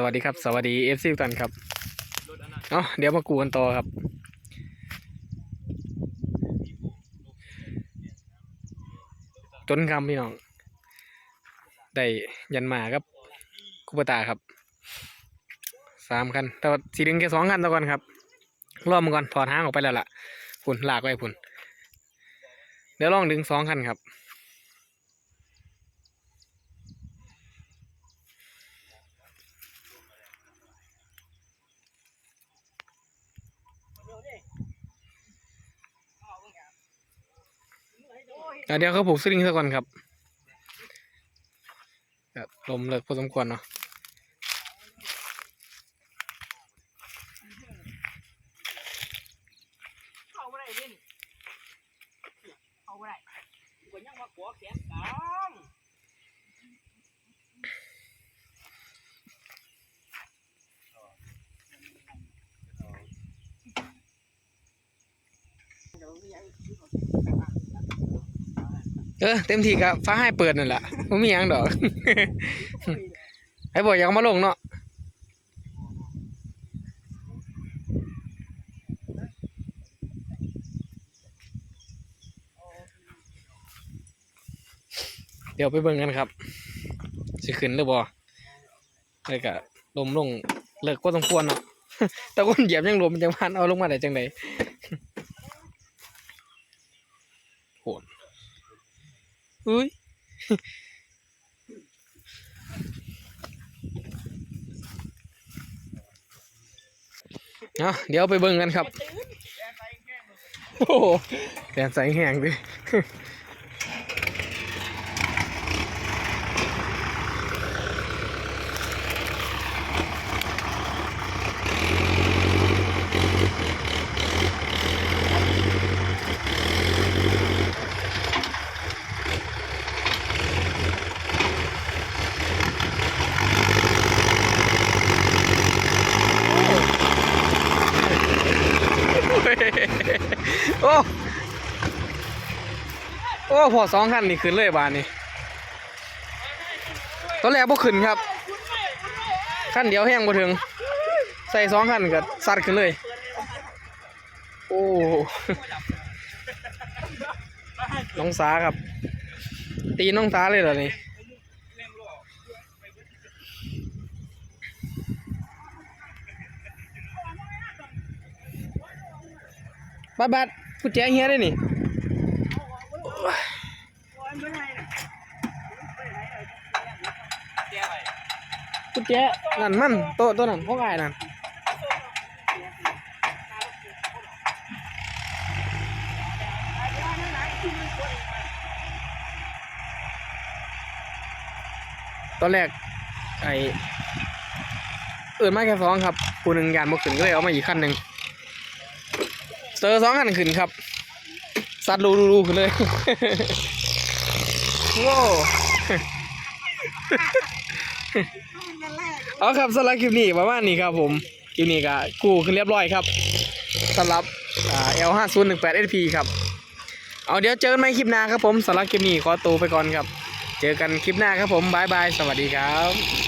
สวัสดีครับ สวัสดีเอฟซีทุกท่านครับเนาะเดี๋ยวมากูกันต่อครับ จนคำพี่น้อง ได้ยันมาครับคุปตาครับสามคันแต่สีดึงแค่สองคันตะก่อนครับรอบมันก่อนถอดหางออกไปแล้วล่ะพุ่นลากไว้พุ่นเดี๋ยวลองดึงสองคันครับ เดี๋ยวเขาผูกสลิงซะก่อนครับลมเลิกพอสมควรเนาะเข้าบ่ได้เด่นเข้าบ่ได้กูก็ยังมาขอแขนกลาง เออเต็มที่ครับฟ้าให้เปิดนั่นแหละไม่มีหยังดอกไอ้บอกอยากมาลงเนาะเดี๋ยวไปเบิ่งกันครับสิขึ้นหรือบ่เลยกะลมลงเลิกก็ต้องควรเนาะแต่คนเหยียบยังลมจังพันเอาลงมาได้จังไดโหด อุ้ยเอาเดี๋ยวไปเบิ่งกันครับ โอ้โหแดนใสแห้งดิ โอ้โอ้พอสองขั้นนี่ขึ้นเลยบานนี่ตอนแรกบ่ขึ้นครับขั้นเดียวแห้งบ่ถึง ใส่สองขั้นก็ซัดขึ้นเลย โอ้น้องสาครับ ตีน้องสาเลยเหรอนี่ บัดบัดกุญแจเฮียได้นี่กุญแจนั่นมันโตตัวนั้นพวกไอ้นั่นตอนแรกไอเอื่นมาแค่สองครับผู้หนึ่งยานบกขึ้นก็เลยเอามาอีกขั้นหนึ่ง เจอสองขันขึ้นครับสัดรูรูรูขึ้นเลยโว้เอาครับสำหรับคลิปนี้ประมาณนี้ครับผมคลิปนี้ก็กูขึ้นเรียบร้อยครับสำหรับอ่า L5018 SP ครับ เอาเดี๋ยวเจอกันใหม่คลิปหน้าครับผมสำหรับคลิปนี้ขอตัวไปก่อนครับ เจอกันคลิปหน้าครับผมบายบาย สวัสดีครับ